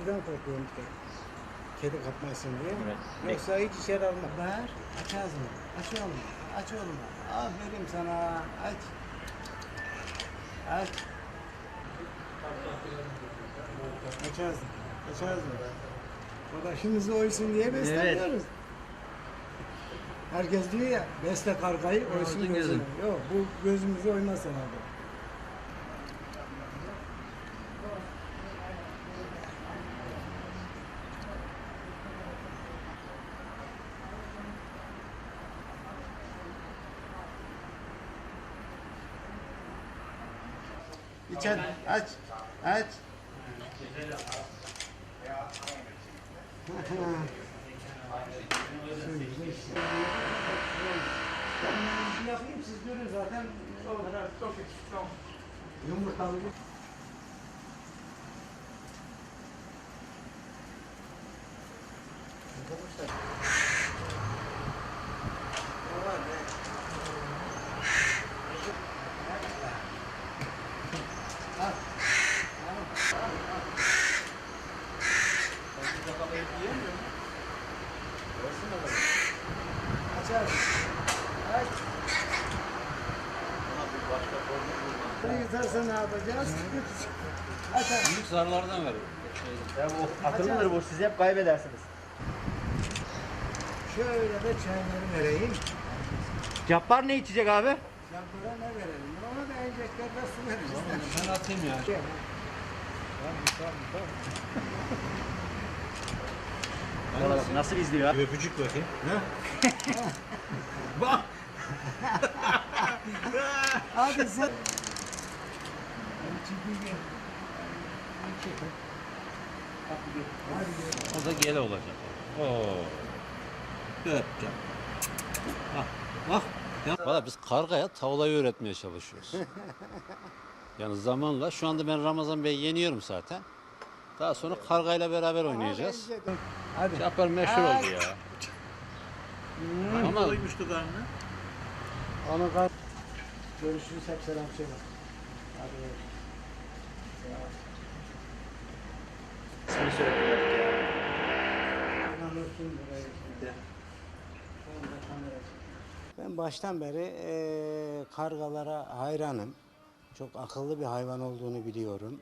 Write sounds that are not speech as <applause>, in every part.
Neden korkuyorum ki? Kedi kapmasın diye. Evet. Yoksa hiç içeri almam. Ver. Aç ağzını. Aç oğlum. Aç oğlum. Aferin sana. Aç. Aç. Aç ağzını. Aç ağzını. Şimdi oysun diye besleniyoruz. Herkes diyor ya besle kargayı oysun gözünü. gözün. Yok bu gözümüzü oymaz herhalde. Hadi. Aç. Aç. yapayım siz görün zaten. Yumurtalı. Açar. Aç. Bunu yutarsa ne yapacağız? Açar. Büyük zarlardan veriyor. Ya bu akıllıdır bu. Siz hep kaybedersiniz. Şöyle de çayları vereyim. Cabbar ne içecek abi? Yanlara ne verelim? Ona da enjektörde su veririz. Ben atayım ya. Şey, Bana bak nasıl izliyor? Öpücük bakayım. <laughs> <laughs> Hadi sen. Çünkü gel. O da gele olacak. Oo. Evet. Bak. Bak. Valla biz kargaya tavlayı öğretmeye çalışıyoruz. <laughs> yani zamanla şu anda ben Ramazan Bey'i yeniyorum zaten. Daha sonra kargayla beraber oynayacağız. Hadi. Çapar meşhur oldu ya. Ama Onu kal. Görüşürüz hep selam söyle. Hadi. İsmini burayı. Ben baştan beri eee, kargalara hayranım. Çok akıllı bir hayvan olduğunu biliyorum.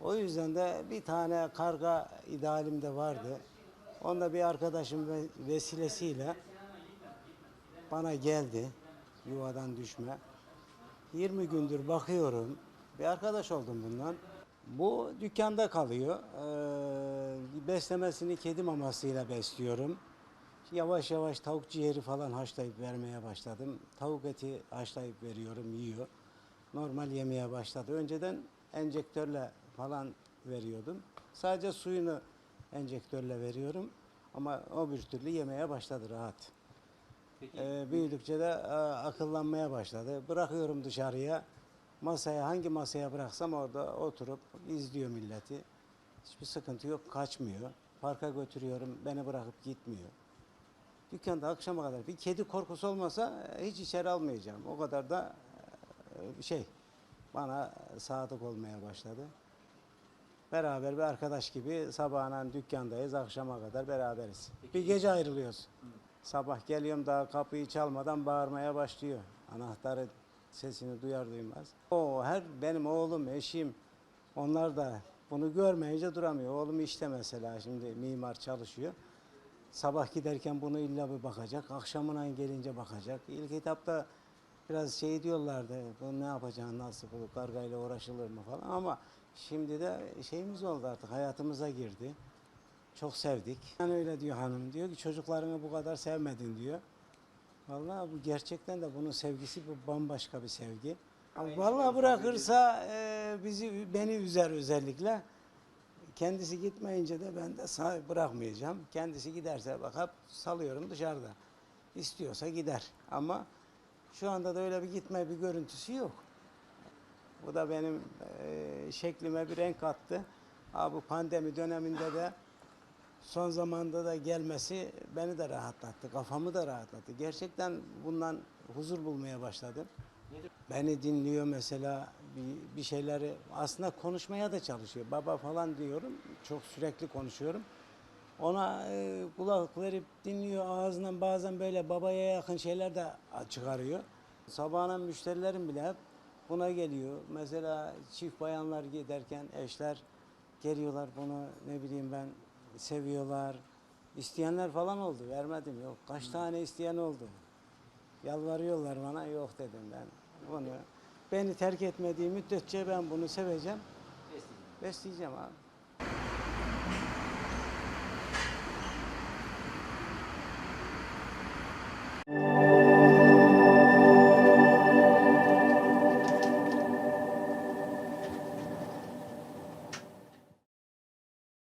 O yüzden de bir tane karga idealimde vardı. Onda bir arkadaşım ve- vesilesiyle bana geldi yuvadan düşme. 20 gündür bakıyorum. Bir arkadaş oldum bundan. Bu dükkanda kalıyor. Ee, beslemesini kedi mamasıyla besliyorum. Yavaş yavaş tavuk ciğeri falan haşlayıp vermeye başladım. Tavuk eti haşlayıp veriyorum, yiyor. Normal yemeye başladı. Önceden enjektörle falan veriyordum. Sadece suyunu enjektörle veriyorum. Ama o bir türlü yemeye başladı rahat. Ee, büyüdükçe de e, akıllanmaya başladı. Bırakıyorum dışarıya. Masaya hangi masaya bıraksam orada oturup izliyor milleti. Hiçbir sıkıntı yok, kaçmıyor. Parka götürüyorum, beni bırakıp gitmiyor. Dükkanda akşama kadar bir kedi korkusu olmasa e, hiç içeri almayacağım. O kadar da e, şey bana sadık olmaya başladı. Beraber bir arkadaş gibi sabahına dükkandayız, akşama kadar beraberiz. Bir gece ayrılıyoruz. Sabah geliyorum daha kapıyı çalmadan bağırmaya başlıyor. Anahtarı sesini duyar duymaz. O her benim oğlum, eşim onlar da bunu görmeyince duramıyor. Oğlum işte mesela şimdi mimar çalışıyor. Sabah giderken bunu illa bir bakacak. Akşamına gelince bakacak. İlk etapta biraz şey diyorlardı. Bu ne yapacaksın, nasıl bu kargayla uğraşılır mı falan. Ama şimdi de şeyimiz oldu artık hayatımıza girdi. Çok sevdik. Yani öyle diyor hanım. Diyor ki çocuklarını bu kadar sevmedin diyor. Vallahi bu gerçekten de bunun sevgisi bu bambaşka bir sevgi. Vallahi bırakırsa e, bizi beni üzer özellikle. Kendisi gitmeyince de ben de sağ bırakmayacağım. Kendisi giderse bakıp salıyorum dışarıda. İstiyorsa gider. Ama şu anda da öyle bir gitme bir görüntüsü yok. Bu da benim e, şeklime bir renk kattı. Ha, bu pandemi döneminde de son zamanda da gelmesi beni de rahatlattı, kafamı da rahatlattı. Gerçekten bundan huzur bulmaya başladım. Beni dinliyor mesela, bir, bir şeyleri aslında konuşmaya da çalışıyor. Baba falan diyorum. Çok sürekli konuşuyorum. Ona e, kulak verip dinliyor ağzından bazen böyle babaya yakın şeyler de çıkarıyor. Sabahına müşterilerim bile hep buna geliyor. Mesela çift bayanlar giderken eşler geliyorlar bunu ne bileyim ben seviyorlar. İsteyenler falan oldu. Vermedim yok. Kaç tane isteyen oldu. Yalvarıyorlar bana yok dedim ben. Bunu beni terk etmediği müddetçe ben bunu seveceğim. Besleyeceğim abi.